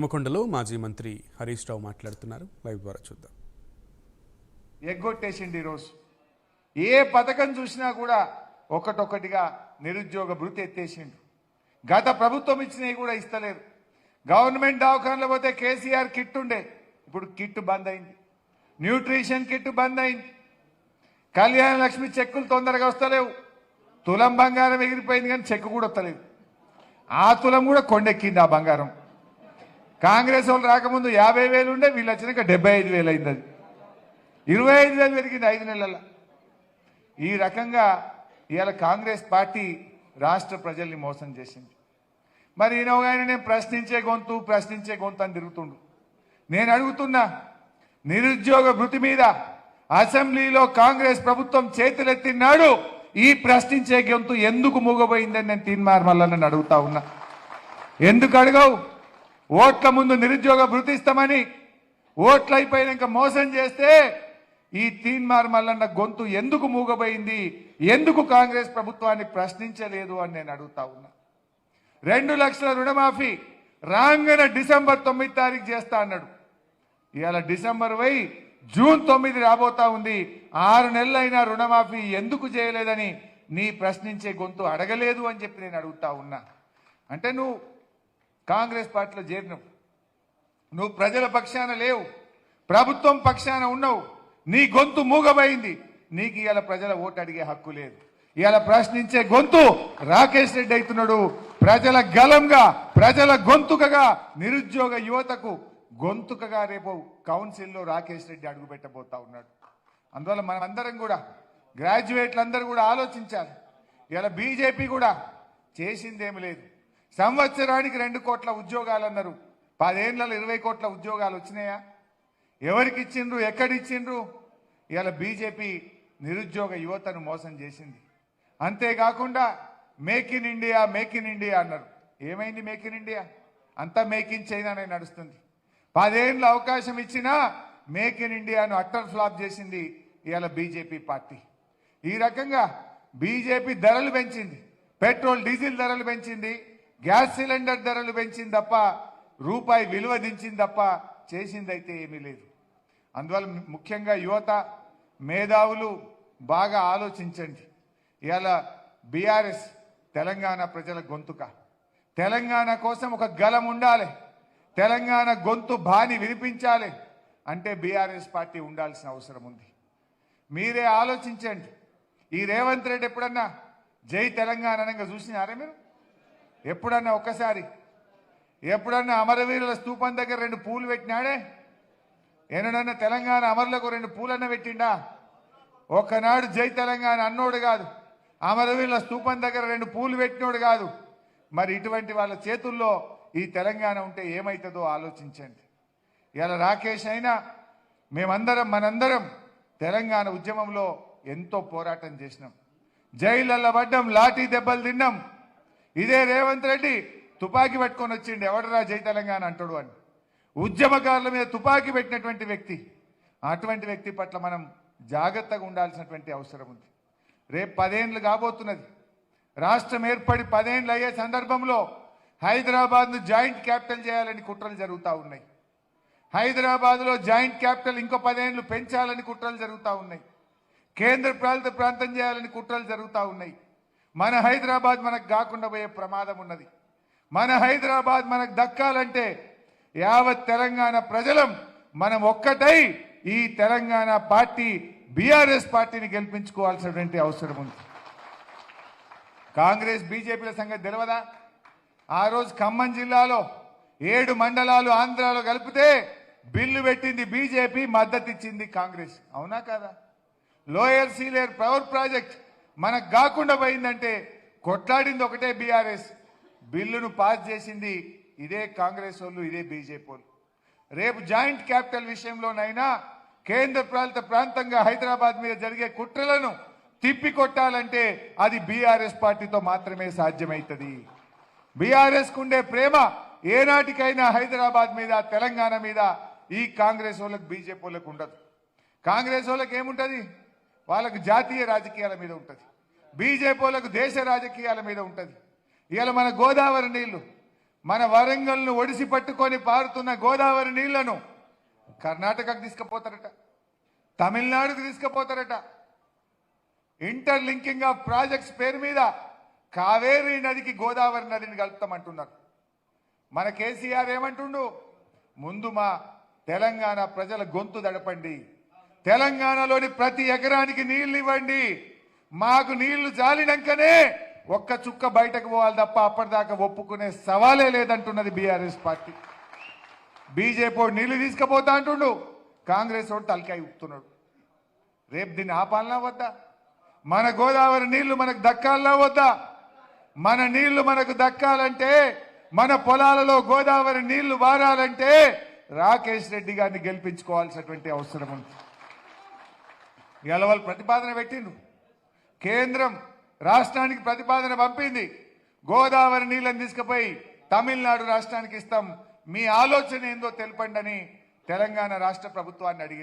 హనుమకొండలో మాజీ మంత్రి హరీష్ రావు మాట్లాడుతున్నారు. లైవ్ ద్వారా చూద్దాం. ఎగ్గొట్టేసిండు ఈరోజు. ఏ పథకం చూసినా కూడా ఒకటొకటిగా నిరుద్యోగ భృతి ఎత్తేసిండు. గత ప్రభుత్వం ఇచ్చినవి కూడా ఇస్తలేదు గవర్నమెంట్ దవాఖానలో పోతే కేసీఆర్ కిట్ ఉండే. ఇప్పుడు కిట్ బంద్ అయింది. న్యూట్రిషన్ కిట్ బంద్ అయింది. కళ్యాణ లక్ష్మి చెక్కులు తొందరగా వస్తలేవు. తులం బంగారం ఎగిరిపోయింది కానీ చెక్కు కూడా వస్తలేదు. ఆ తులం కూడా కొండెక్కింది ఆ బంగారం. కాంగ్రెస్ వాళ్ళు రాకముందు యాభై వేలు ఉండే వీళ్ళు వచ్చినాక డెబ్బై ఐదు వేలు అయింది అది. ఇరవై ఐదు వేలు పెరిగింది ఐదు నెలల. ఈ రకంగా ఇవాళ కాంగ్రెస్ పార్టీ రాష్ట్ర ప్రజల్ని మోసం చేసింది. మరి ఈయన ఆయన నేను ప్రశ్నించే గొంతు ప్రశ్నించే గొంతు అని తిరుగుతుండు. నేను అడుగుతున్నా నిరుద్యోగ భృతి మీద అసెంబ్లీలో కాంగ్రెస్ ప్రభుత్వం చేతులెత్తినాడు ఈ ప్రశ్నించే గొంతు ఎందుకు మూగబోయిందని నేను తీన్మార్ మల్లన్నని అడుగుతా ఉన్నా. ఎందుకు అడగవు? ఓట్ల ముందు నిరుద్యోగ భృతిస్తామని ఓట్లు అయిపోయినాక మోసం చేస్తే ఈ తీన్మార్ మల్లన్న గొంతు ఎందుకు మూగబోయింది? ఎందుకు కాంగ్రెస్ ప్రభుత్వాన్ని ప్రశ్నించలేదు అని నేను అడుగుతా ఉన్నా. రెండు లక్షల రుణమాఫీ రాంగన డిసెంబర్ తొమ్మిది తారీఖు చేస్తా అన్నాడు. ఇవాళ డిసెంబర్ పోయి జూన్ తొమ్మిది రాబోతా ఉంది. ఆరు నెలలైనా రుణమాఫీ ఎందుకు చేయలేదని నీ ప్రశ్నించే గొంతు అడగలేదు అని చెప్పి నేను అడుగుతా ఉన్నా. అంటే నువ్వు కాంగ్రెస్ పార్టీలో చేరినావు. నువ్వు ప్రజల పక్షాన లేవు. ప్రభుత్వం పక్షాన ఉన్నావు. నీ గొంతు మూగబోయింది. నీకు ఇవాళ ప్రజల ఓటు అడిగే హక్కు లేదు. ఇవాళ ప్రశ్నించే గొంతు రాకేష్ రెడ్డి అవుతున్నాడు. ప్రజల గలంగా ప్రజల గొంతుకగా నిరుద్యోగ యువతకు గొంతుకగా రేపు కౌన్సిల్లో రాకేష్ రెడ్డి అడుగు పెట్టబోతా ఉన్నాడు. అందువల్ల మనం అందరం కూడా గ్రాడ్యుయేట్లు అందరూ కూడా ఆలోచించాలి. ఇలా బీజేపీ కూడా చేసిందేమి లేదు. సంవత్సరానికి రెండు కోట్ల ఉద్యోగాలు అన్నారు పదేళ్ళలో ఇరవై కోట్ల ఉద్యోగాలు వచ్చినాయా? ఎవరికి ఇచ్చిండ్రు ఎక్కడిచ్చిండ్రు? ఇవాళ బీజేపీ నిరుద్యోగ యువతను మోసం చేసింది. అంతేకాకుండా make in India make in India అన్నారు. ఏమైంది మేక్ ఇన్ ఇండియా? అంతా మేక్ ఇన్ చైనానే నడుస్తుంది. పదేళ్ళు అవకాశం ఇచ్చినా మేక్ ఇన్ ఇండియాను అట్టర్ ఫ్లాప్ చేసింది ఇవాళ బీజేపీ పార్టీ. ఈ రకంగా బీజేపీ ధరలు పెంచింది. పెట్రోల్ డీజిల్ ధరలు పెంచింది. గ్యాస్ సిలిండర్ ధరలు పెంచింది తప్ప రూపాయి విలువ దించింది తప్ప చేసిందైతే ఏమీ లేదు. అందువల్ల ముఖ్యంగా యువత మేధావులు బాగా ఆలోచించండి. ఇవాళ బీఆర్ఎస్ తెలంగాణ ప్రజల గొంతుక. తెలంగాణ కోసం ఒక గలం ఉండాలి. తెలంగాణ గొంతు బాని వినిపించాలి అంటే బీఆర్ఎస్ పార్టీ ఉండాల్సిన అవసరం ఉంది. మీరే ఆలోచించండి. ఈ రేవంత్ రెడ్డి ఎప్పుడన్నా జై తెలంగాణ అనగా చూసినారా మీరు? ఎప్పుడన్నా ఒక్కసారి? ఎప్పుడన్నా అమరవీరుల స్తూపం దగ్గర రెండు పూలు పెట్టినాడే? ఎన్నడన్నా తెలంగాణ అమరులకు రెండు పూలన్న పెట్టిండా? ఒక్కనాడు జై తెలంగాణ అన్నోడు కాదు. అమరవీరుల స్తూపం దగ్గర రెండు పూలు పెట్టినోడు కాదు. మరి ఇటువంటి వాళ్ళ చేతుల్లో ఈ తెలంగాణ ఉంటే ఏమవుతుందో ఆలోచించండి. ఇలా రాకేష్ అయినా మేమందరం మనందరం తెలంగాణ ఉద్యమంలో ఎంతో పోరాటం చేసినాం. జైళ్ళల్లో పడ్డం లాఠీ దెబ్బలు తిన్నాం. ఇదే రేవంత్ రెడ్డి తుపాకీ పెట్టుకొని వచ్చిండు. ఎవడరా జై తెలంగాణ అంటాడు అని. ఉద్యమకారుల మీద తుపాకీ పెట్టినటువంటి వ్యక్తి అటువంటి వ్యక్తి పట్ల మనం జాగ్రత్తగా ఉండాల్సినటువంటి అవసరం ఉంది. రేపు పదేండ్లు కాబోతున్నది. రాష్ట్రం ఏర్పడి పదేండ్లు అయ్యే సందర్భంలో హైదరాబాద్ను జాయింట్ క్యాపిటల్ చేయాలని కుట్రలు జరుగుతూ ఉన్నాయి. హైదరాబాద్లో జాయింట్ క్యాపిటల్ ఇంకో పదేండ్లు పెంచాలని కుట్రలు జరుగుతూ ఉన్నాయి. కేంద్ర పాలిత ప్రాంతం చేయాలని కుట్రలు జరుగుతూ ఉన్నాయి. మన హైదరాబాద్ మనకు కాకుండా పోయే ప్రమాదం ఉన్నది. మన హైదరాబాద్ మనకు దక్కాలంటే యావత్ తెలంగాణ ప్రజలం మనం ఒక్కటై ఈ తెలంగాణ పార్టీ బీఆర్ఎస్ పార్టీని గెలిపించుకోవాల్సినటువంటి అవసరం ఉంది. కాంగ్రెస్ బీజేపీల సంగతి తెలియదా ఆ రోజు ఖమ్మం జిల్లాలో ఏడు మండలాలు ఆంధ్రాలో కలిపితే బిల్లు పెట్టింది బీజేపీ మద్దతు ఇచ్చింది కాంగ్రెస్. అవునా కదా? లోయర్ సీలేర్ పవర్ ప్రాజెక్ట్ మనకు కాకుండా పోయిందంటే కొట్లాడింది ఒకటే బీఆర్ఎస్. బిల్లును పాస్ చేసింది ఇదే కాంగ్రెస్ వాళ్ళు ఇదే బీజేపీ వాళ్ళు. రేపు జాయింట్ క్యాపిటల్ విషయంలోనైనా కేంద్ర పాలిత ప్రాంతంగా హైదరాబాద్ మీద జరిగే కుట్రలను తిప్పి కొట్టాలంటే అది బీఆర్ఎస్ పార్టీతో మాత్రమే సాధ్యమవుతుంది బీఆర్ఎస్ కుండే ప్రేమ ఏనాటికైనా హైదరాబాద్ మీద తెలంగాణ మీద ఈ కాంగ్రెస్ వాళ్ళకి బీజేపీ వాళ్ళకి ఉండదు. కాంగ్రెస్ వాళ్ళకి ఏముంటుంది? వాళ్ళకు జాతీయ రాజకీయాల మీద ఉంటుంది. బీజేపీలకు దేశ రాజకీయాల మీద ఉంటుంది. ఇవాళ మన గోదావరి నీళ్ళు మన వరంగల్ను ఒడిసి పట్టుకొని పారుతున్న గోదావరి నీళ్ళను కర్ణాటకకు తీసుకుపోతారట తమిళనాడుకు తీసుకుపోతారట. ఇంటర్ లింకింగ్ ఆఫ్ ప్రాజెక్ట్స్ పేరు మీద కావేరీ నదికి గోదావరి నదిని కలుపుతామంటున్నారు. మన కేసీఆర్ ఏమంటుండు? ముందు మా తెలంగాణ ప్రజల గొంతు దడపండి తెలంగాణలోని ప్రతి ఎకరానికి నీళ్ళు ఇవ్వండి. మాకు నీళ్ళు జాలినాకనే ఒక్క చుక్క బయటకు పోవాలి తప్ప అప్పటిదాకా ఒప్పుకునే సవాలే లేదంటున్నది బీఆర్ఎస్ పార్టీ. బీజేపీ నీళ్ళు తీసుకుపోతా అంటుండు కాంగ్రెస్ వాడు తలకాయ ఉప్పుతున్నాడు రేపు దీన్ని ఆపాలనా వద్దా? మన గోదావరి నీళ్ళు మనకు దక్కాలనా వద్దా? మన నీళ్ళు మనకు దక్కాలంటే మన పొలాలలో గోదావరి నీళ్ళు వారాలంటే రాకేష్ రెడ్డి గారిని గెలిపించుకోవాల్సినటువంటి అవసరం ఉంది. ఇవాళ వాళ్ళు ప్రతిపాదన పెట్టిండ్రు. కేంద్రం రాష్ట్రానికి ప్రతిపాదన పంపింది. గోదావరి నీళ్ళని తీసుకుపోయి తమిళనాడు రాష్ట్రానికి ఇస్తాం. మీ ఆలోచన ఏందో తెలపండి అని తెలంగాణ రాష్ట్ర ప్రభుత్వాన్ని అడిగింది